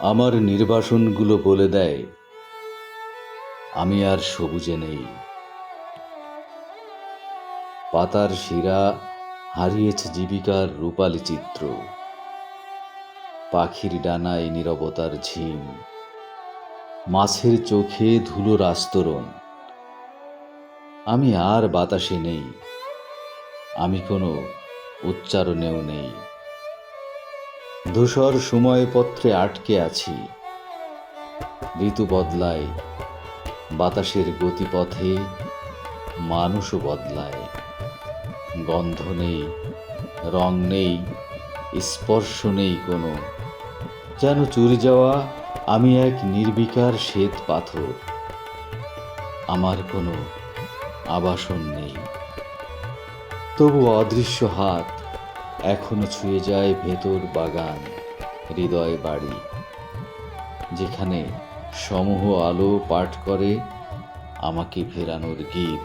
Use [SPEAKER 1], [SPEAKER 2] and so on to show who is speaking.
[SPEAKER 1] আমার নির্বাসনগুলো বলে দেয়, আমি আর সবুজে নেই। পাতার শিরা হারিয়েছে জীবিকার রূপালী চিত্র। পাখির ডানায় নীরবতার ঝিম। মাছের চোখে ধুলোর আস্তরণ। আমি আর বাতাসে নেই। আমি কোনো উচ্চারণেও নেই। ধূসর সময়পত্রে আটকে আছি। ঋতু বদলায়, বাতাসের গতিপথে মানুষও বদলায়। গন্ধ নেই, রং নেই, স্পর্শ নেই কোনো। যেন চুরি যাওয়া আমি এক নির্বিকার শ্বেত পাথর। আমার কোনো আবাসন নেই। তবু অদৃশ্য হাত এখনও ছুঁয়ে যায় ভেতর বাগান, হৃদয় বাড়ি, যেখানে সমূহ আলো পাঠ করে আমাকে ফেরানোর গীত।